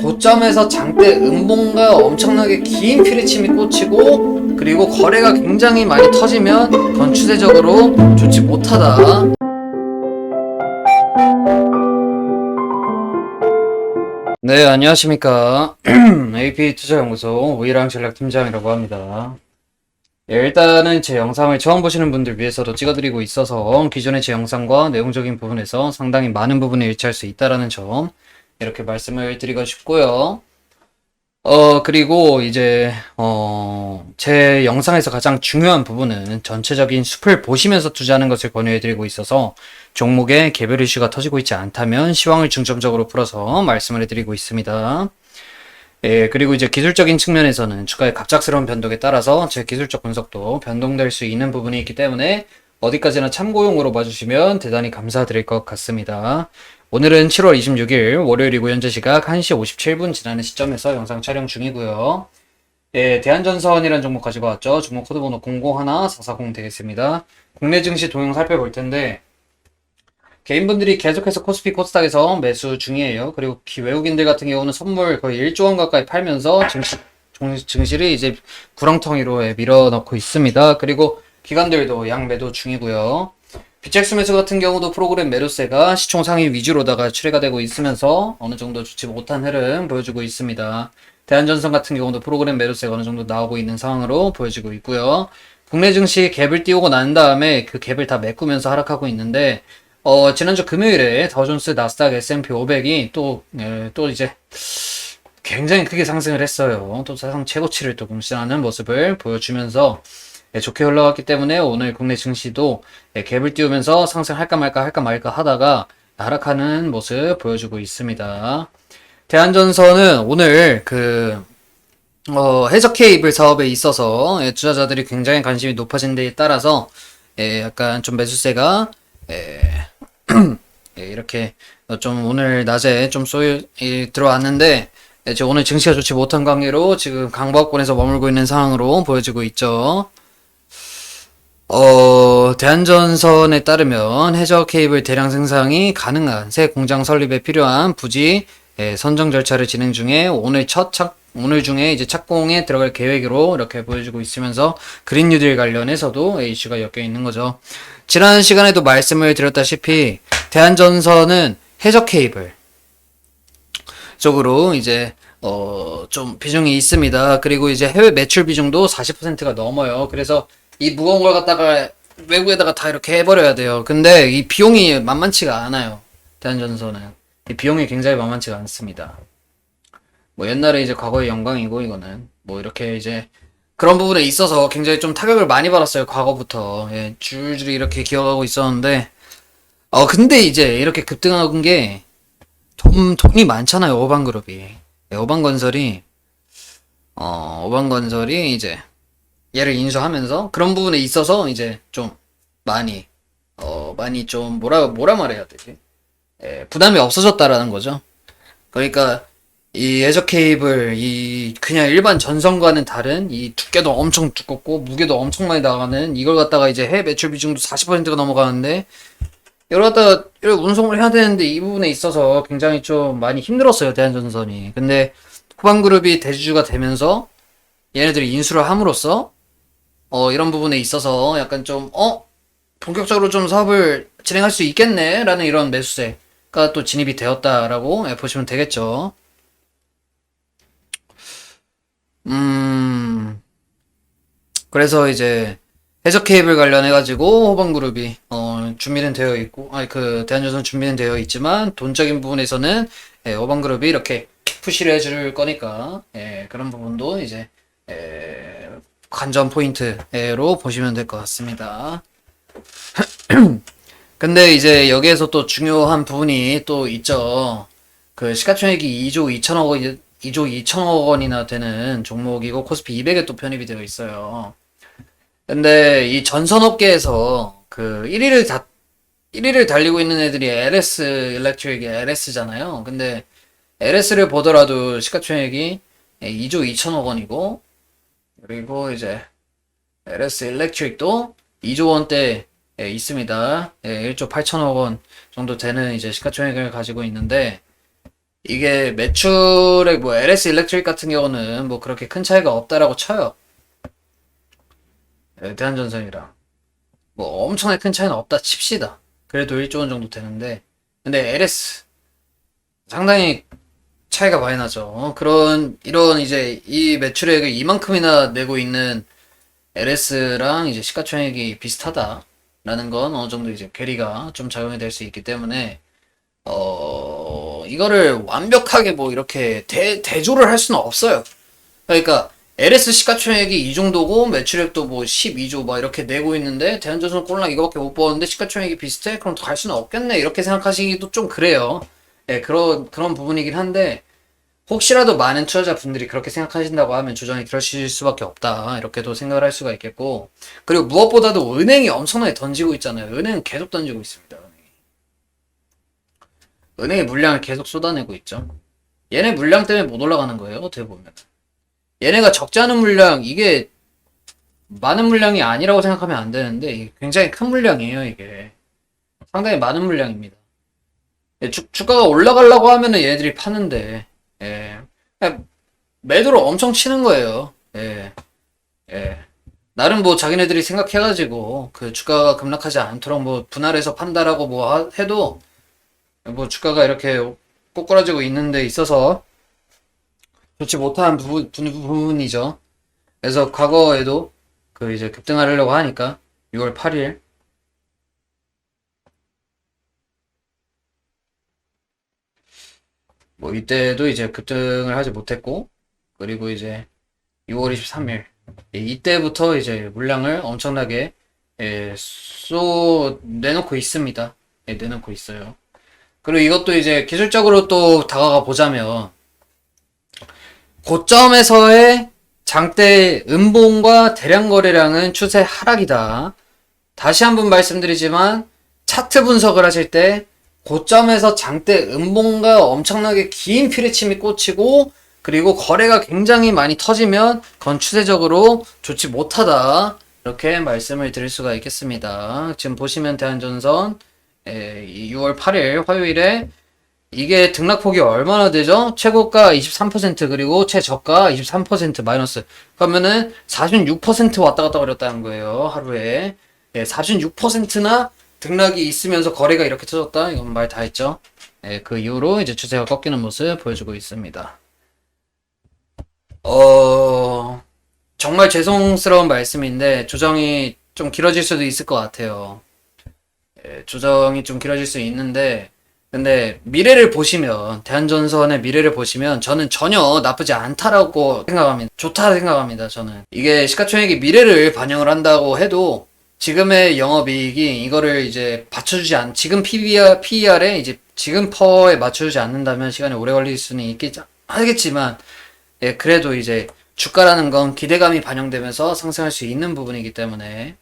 고점에서 장대 음봉과 엄청나게 긴 피리침이 꽂히고 그리고 거래가 굉장히 많이 터지면 그건 추세적으로 좋지 못하다. 네, 안녕하십니까. AP 투자연구소 오이랑 전략팀장이라고 합니다. 예, 일단은 제 영상을 처음 보시는 분들 위해서도 찍어드리고 있어서 기존의 제 영상과 내용적인 부분에서 상당히 많은 부분을 일치할 수 있다라는 점 이렇게 말씀을 드리고 싶고요. 어, 그리고 이제, 어, 제 영상에서 가장 중요한 부분은 전체적인 숲을 보시면서 투자하는 것을 권유해드리고 있어서 종목에 개별 이슈가 터지고 있지 않다면 시황을 중점적으로 풀어서 말씀을 해드리고 있습니다. 예, 그리고 이제 기술적인 측면에서는 주가의 갑작스러운 변동에 따라서 제 기술적 분석도 변동될 수 있는 부분이 있기 때문에 어디까지나 참고용으로 봐주시면 대단히 감사드릴 것 같습니다. 오늘은 7월 26일 월요일이고 현재 시각 1시 57분 지나는 시점에서 영상 촬영 중이고요. 예, 대한전선이라는 종목 가지고 왔죠. 종목 코드 번호 001440 되겠습니다. 국내 증시 동영 살펴볼 텐데 개인분들이 계속해서 코스피 코스닥에서 매수 중이에요. 그리고 기- 외국인들 같은 경우는 선물 거의 1조 원 가까이 팔면서 증시, 종- 증시를 이제 구렁텅이로 예, 밀어넣고 있습니다. 그리고 기관들도 양매도 중이고요. 비책수 매수 같은 경우도 프로그램 매도세가 시총 상위 위주로다가 출회가 되고 있으면서 어느 정도 좋지 못한 흐름 보여주고 있습니다. 대한전선 같은 경우도 프로그램 매도세가 어느 정도 나오고 있는 상황으로 보여지고 있고요. 국내 증시 갭을 띄우고 난 다음에 그 갭을 다 메꾸면서 하락하고 있는데 어, 지난주 금요일에 더존스, 나스닥, S&P 500이 또, 예, 또 이제 굉장히 크게 상승을 했어요. 또 사상 최고치를 또更新하는 모습을 보여주면서 예, 좋게 흘러갔기 때문에 오늘 국내 증시도 예, 갭을 띄우면서 상승할까 말까 할까 말까 하다가 하락하는 모습 보여주고 있습니다. 대한전선은 오늘 그 어, 해적 케이블 사업에 있어서 예, 투자자들이 굉장히 관심이 높아진 데에 따라서 예, 약간 좀 매수세가 예, 예, 이렇게 어, 좀 오늘 낮에 좀 쏘여 이, 들어왔는데 예, 오늘 증시가 좋지 못한 관계로 지금 강보합권에서 머물고 있는 상황으로 보여지고 있죠. 어, 대한전선에 따르면 해저 케이블 대량 생산이 가능한 새 공장 설립에 필요한 부지 예, 선정 절차를 진행 중에 오늘 첫 착, 오늘 중에 이제 착공에 들어갈 계획으로 이렇게 보여지고 있으면서 그린 뉴딜 관련해서도 예, 이슈가 엮여 있는 거죠. 지난 시간에도 말씀을 드렸다시피 대한전선은 해저 케이블 쪽으로 이제 어 좀 비중이 있습니다. 그리고 이제 해외 매출 비중도 40%가 넘어요. 그래서 이 무거운 걸 갖다가 외국에다가 다 이렇게 해버려야 돼요. 근데 이 비용이 만만치가 않아요. 대한전선은 이 비용이 굉장히 만만치가 않습니다. 뭐 옛날에 이제 과거의 영광이고 이거는 뭐 이렇게 이제 그런 부분에 있어서 굉장히 좀 타격을 많이 받았어요. 과거부터 예, 줄줄이 이렇게 기어가고 있었는데 어 근데 이제 이렇게 급등한 게 돈, 돈이 많잖아요, 오반그룹이. 네, 오반건설이, 어, 오반건설이 이제, 얘를 인수하면서 그런 부분에 있어서 이제 좀 많이, 어, 많이 좀, 뭐라, 뭐라 말해야 되지? 예, 부담이 없어졌다라는 거죠. 그러니까, 이 해저 케이블, 이, 그냥 일반 전선과는 다른, 이 두께도 엄청 두껍고, 무게도 엄청 많이 나가는, 이걸 갖다가 이제 해외 매출 비중도 40%가 넘어가는데, 이걸 갖다가 이렇게 운송을 해야 되는데 이 부분에 있어서 굉장히 좀 많이 힘들었어요 대한전선이 근데 호반그룹이 대주주가 되면서 얘네들이 인수를 함으로써 어 이런 부분에 있어서 약간 좀 어 본격적으로 좀 사업을 진행할 수 있겠네? 라는 이런 매수세가 또 진입이 되었다라고 예, 보시면 되겠죠. 음. 그래서 이제 해적 케이블 관련해가지고 호반그룹이 어, 준비는 되어 있고, 아니 그 대한조선 준비는 되어 있지만 돈적인 부분에서는 예, 호반그룹이 이렇게 푸시를 해줄 거니까 예, 그런 부분도 이제 예, 관전 포인트로 보시면 될 것 같습니다. 근데 이제 여기에서 또 중요한 부분이 또 있죠. 그 시가총액이 2조 2천억 원, 2조 2천억 원이나 되는 종목이고 코스피 200에 또 편입이 되어 있어요. 근데 이 전선업계에서 그 1위를 다 1위를 달리고 있는 애들이 LS 일렉트릭이 LS잖아요. 근데 LS를 보더라도 시가총액이 2조 2천억 원이고 그리고 이제 LS 일렉트릭도 2조 원대 에 있습니다. 예, 1조 8천억 원 정도 되는 이제 시가총액을 가지고 있는데 이게 매출액 뭐 LS 일렉트릭 같은 경우는 뭐 그렇게 큰 차이가 없다라고 쳐요. 예, 대한전선이랑 뭐 엄청나게 큰 차이는 없다 칩시다. 그래도 1조 원 정도 되는데 근데 LS 상당히 차이가 많이 나죠. 그런 이런 이제 이 매출액을 이만큼이나 내고 있는 LS랑 이제 시가총액이 비슷하다라는 건 어느 정도 이제 괴리가 좀 작용이 될 수 있기 때문에 어 이거를 완벽하게 뭐 이렇게 대 대조를 할 수는 없어요. 그러니까 LS 시가총액이 이 정도고 매출액도 뭐 12조 막 이렇게 내고 있는데 대한전선 꼴랑 이거밖에 못 버는데 시가총액이 비슷해? 그럼 더갈 수는 없겠네 이렇게 생각하시기도 좀 그래요. 예, 그런 그런 부분이긴 한데 혹시라도 많은 투자자분들이 그렇게 생각하신다고 하면 조정이 그러실 수밖에 없다 이렇게도 생각을 할 수가 있겠고 그리고 무엇보다도 은행이 엄청나게 던지고 있잖아요. 은행은 계속 던지고 있습니다. 은행이. 물량을 계속 쏟아내고 있죠. 얘네 물량 때문에 못 올라가는 거예요. 어떻게 보면. 얘네가 적지 않은 물량, 이게 많은 물량이 아니라고 생각하면 안 되는데, 굉장히 큰 물량이에요, 이게. 상당히 많은 물량입니다. 예, 주, 주가가 올라가려고 하면은 얘네들이 파는데, 예. 매도를 엄청 치는 거예요. 예. 예. 나름 뭐 자기네들이 생각해가지고, 그 주가가 급락하지 않도록 뭐 분할해서 판다라고 뭐 하- 해도, 뭐 주가가 이렇게 꼬꾸라지고 있는 데 있어서 좋지 못한 부분, 부- 부분이죠. 그래서 과거에도 그 이제 급등하려고 하니까 6월 8일 뭐 이때도 이제 급등을 하지 못했고 그리고 이제 6월 23일 이때부터 이제 물량을 엄청나게 예, 쏘 내놓고 있습니다. 예, 내놓고 있어요. 그리고 이것도 이제 기술적으로 또 다가가 보자면 고점에서의 장대 음봉과 대량 거래량은 추세 하락이다. 다시 한번 말씀드리지만 차트 분석을 하실 때 고점에서 장대 음봉과 엄청나게 긴 피레침이 꽂히고 그리고 거래가 굉장히 많이 터지면 그건 추세적으로 좋지 못하다. 이렇게 말씀을 드릴 수가 있겠습니다. 지금 보시면 대한전선 에, 이 6월 8일 화요일에 이게 등락폭이 얼마나 되죠? 최고가 23% 그리고 최저가 23% 마이너스. 그러면은 46% 왔다 갔다 거렸다는 거예요. 하루에. 예, 46%나 등락이 있으면서 거래가 이렇게 터졌다. 이건 말 다 했죠. 예, 그 이후로 이제 추세가 꺾이는 모습 보여주고 있습니다. 어, 정말 죄송스러운 말씀인데 조정이 좀 길어질 수도 있을 것 같아요. 예, 조정이 좀 길어질 수 있는데 근데 미래를 보시면 대한전선의 미래를 보시면 저는 전혀 나쁘지 않다라고 생각합니다. 좋다 생각합니다. 저는 이게 시가총액이 미래를 반영을 한다고 해도 지금의 영업이익이 이거를 이제 받쳐주지 않 지금 PBR, PER에 이제 지금 퍼에 맞춰주지 않는다면 시간이 오래 걸릴 수는 있겠 하겠지만 예 그래도 이제 주가라는 건 기대감이 반영되면서 상승할 수 있는 부분이기 때문에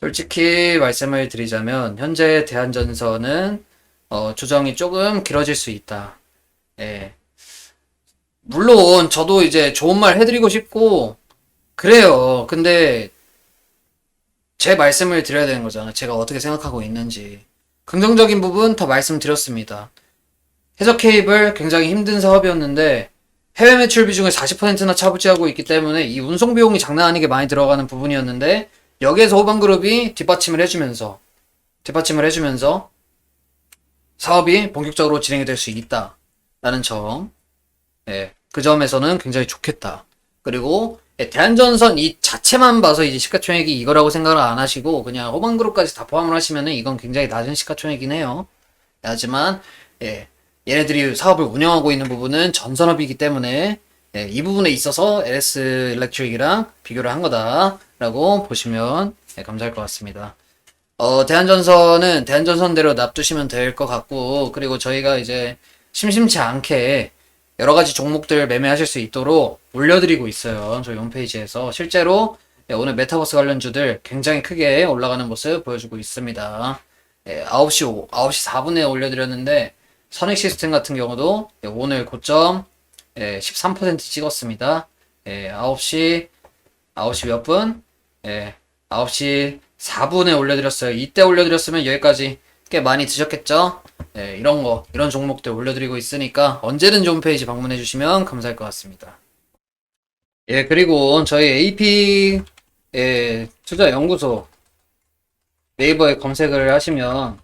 솔직히 말씀을 드리자면 현재 대한전선은 어, 조정이 조금 길어질 수 있다. 예. 물론 저도 이제 좋은 말 해드리고 싶고 그래요. 근데 제 말씀을 드려야 되는 거잖아요. 제가 어떻게 생각하고 있는지. 긍정적인 부분 다 말씀드렸습니다. 해적 케이블 굉장히 힘든 사업이었는데 해외 매출 비중을 40%나 차지하고 있기 때문에 이 운송 비용이 장난 아니게 많이 들어가는 부분이었는데 여기에서 호반그룹이 뒷받침을 해주면서 뒷받침을 해주면서 사업이 본격적으로 진행이 될 수 있다라는 점, 예, 그 점에서는 굉장히 좋겠다. 그리고 예, 대한전선 이 자체만 봐서 이제 시가총액이 이거라고 생각을 안 하시고 그냥 호반그룹까지 다 포함을 하시면은 이건 굉장히 낮은 시가총액이긴 해요. 하지만 예, 얘네들이 사업을 운영하고 있는 부분은 전산업이기 때문에 예, 이 부분에 있어서 LS 일렉트릭이랑 비교를 한 거다라고 보시면 예, 감사할 것 같습니다. 어, 대한전선은 대한전선대로 납두시면 될 것 같고, 그리고 저희가 이제 심심치 않게 여러 가지 종목들 매매하실 수 있도록 올려드리고 있어요. 저희 홈페이지에서. 실제로 예, 오늘 메타버스 관련주들 굉장히 크게 올라가는 모습 보여주고 있습니다. 예, 9시, 5, 9시 4분에 올려드렸는데, 선익 시스템 같은 경우도 예, 오늘 고점 예, 13% 찍었습니다. 예, 9시, 9시 몇 분? 예, 9시 4분에 올려드렸어요. 이때 올려드렸으면 여기까지 꽤 많이 드셨겠죠? 네, 이런 거, 이런 종목들 올려드리고 있으니까 언제든지 홈페이지 방문해 주시면 감사할 것 같습니다. 예, 그리고 저희 AP 예, 투자 연구소 네이버에 검색을 하시면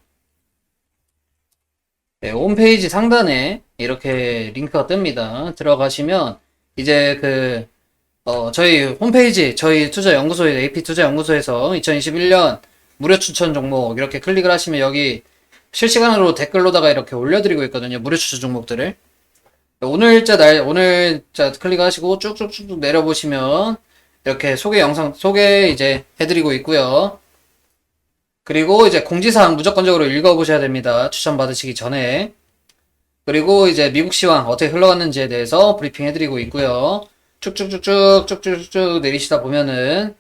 네, 홈페이지 상단에 이렇게 링크가 뜹니다. 들어가시면 이제 그 어, 저희 홈페이지 저희 투자 연구소에 AP 투자 연구소에서 2021년 무료 추천 종목 이렇게 클릭을 하시면 여기 실시간으로 댓글로다가 이렇게 올려드리고 있거든요. 무료 추천 종목들을. 오늘자 날, 오늘자 클릭하시고 쭉쭉쭉 내려보시면 이렇게 소개 영상, 소개 이제 해드리고 있고요. 그리고 이제 공지사항 무조건적으로 읽어보셔야 됩니다. 추천 받으시기 전에. 그리고 이제 미국 시황 어떻게 흘러갔는지에 대해서 브리핑 해드리고 있고요. 쭉쭉쭉쭉 쭉쭉쭉 내리시다 보면은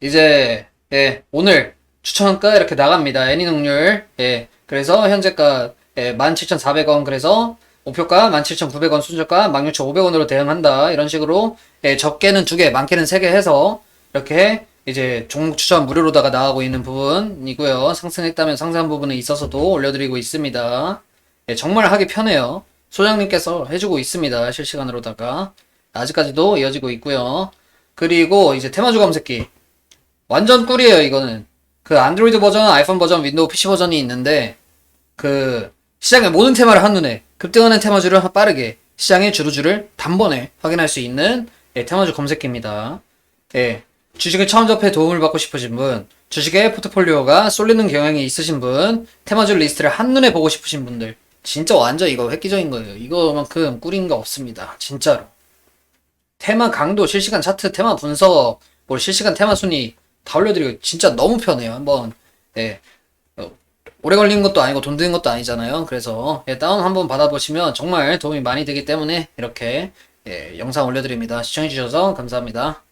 이제 예, 오늘 추천가 이렇게 나갑니다. 애니능률 예, 그래서 현재가 예, 17,400원 그래서 목표가 17,900원 순저가 16,500원으로 대응한다 이런 식으로 예, 적게는 두 개, 많게는 세 개 해서 이렇게 이제 종목 추천 무료로다가 나가고 있는 부분이고요. 상승했다면 상승한 부분에 있어서도 올려드리고 있습니다. 예, 정말 하기 편해요. 소장님께서 해주고 있습니다. 실시간으로다가 아직까지도 이어지고 있고요. 그리고 이제 테마주 검색기 완전 꿀이에요. 이거는 그 안드로이드 버전, 아이폰 버전, 윈도우 PC 버전이 있는데 그 시장의 모든 테마를 한눈에 급등하는 테마주를 빠르게 시장의 주루주를 단번에 확인할 수 있는 예, 테마주 검색기입니다. 예, 주식을 처음 접해 도움을 받고 싶으신 분, 주식의 포트폴리오가 쏠리는 경향이 있으신 분, 테마주 리스트를 한눈에 보고 싶으신 분들, 진짜 완전 이거 획기적인 거예요. 이거만큼 꿀인 거 없습니다. 진짜로. 테마 강도, 실시간 차트, 테마 분석, 뭐 실시간 테마 순위 다 올려드리고 진짜 너무 편해요. 한번 예. 어, 오래 걸리는 것도 아니고 돈 드는 것도 아니잖아요. 그래서 예, 다운 한번 받아보시면 정말 도움이 많이 되기 때문에 이렇게 예, 영상 올려드립니다. 시청해주셔서 감사합니다.